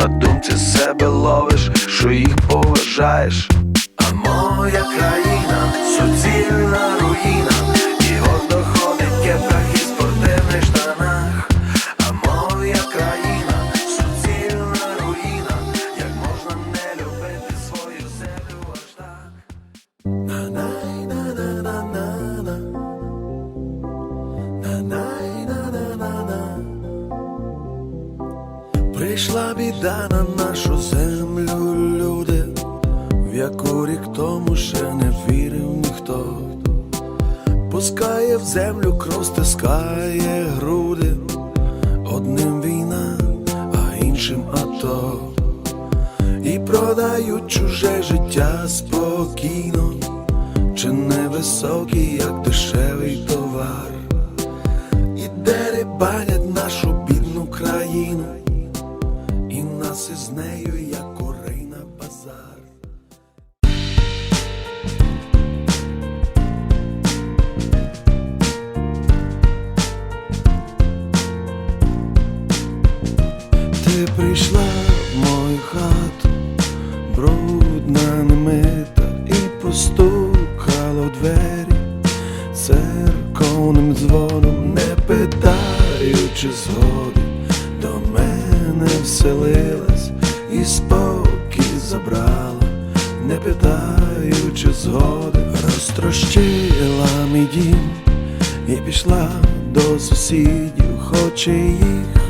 на думці себе ловиш, що їх поважаєш. А моя країна суцільна руїна, Біда на нашу землю, люди, в яку рік тому ще не вірив ніхто. Пускає в землю кров, стискає груди, одним війна, а іншим ато. І продають чуже життя спокійно, чи невисокий, як дешевий товар, і дерибанять із нею, як курей на базар. Ти прийшла в мою хату, брудна немита, і постукала двері церковним дзвоном, не питаючи згоди, до мене вселилась і спокій забрала, не питаючи згоди, розтрощила мій дім і пішла до сусідів, хоч і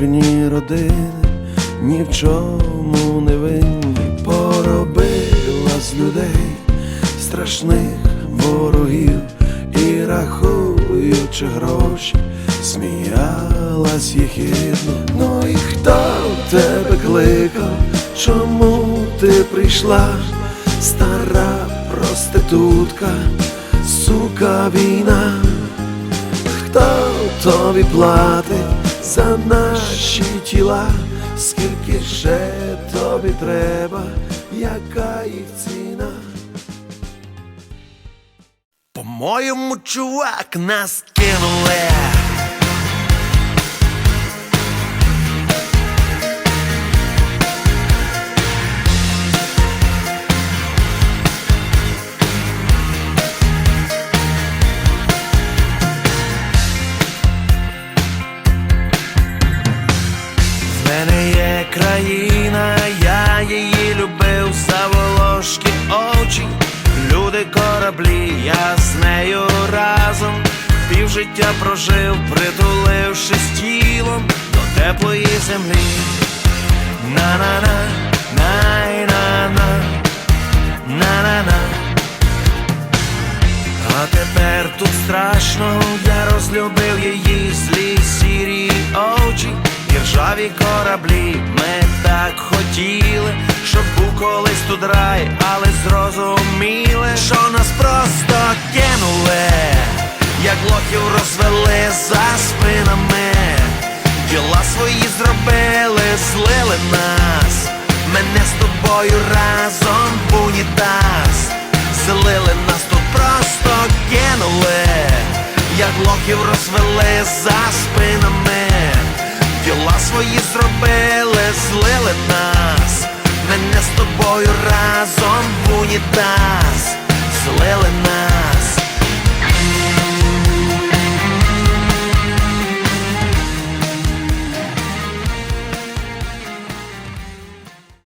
їхні родини ні в чому не винні, поробила з людей страшних ворогів і рахуючи гроші, сміялась їхідно. Ну і хто тебе кликав? Чому ти прийшла? Стара проститутка, сука війна. Хто тобі платить за наші тіла? Скільки ще тобі треба, яка їх ціна? По-моєму, чувак нас кинули. Мене є країна, я її любив за волошки очі, люди кораблі, я з нею разом півжиття прожив, притулившись тілом до теплої землі. На-на-на, най-на-на, на-на-на. А тепер тут страшно, я розлюбив її злі сірі очі і ржаві кораблі. Ми так хотіли, щоб був колись тут рай, але зрозуміли, що нас просто кинули, як лохів розвели за зробили, злили нас. Мене з тобою разом в унітаз Злили нас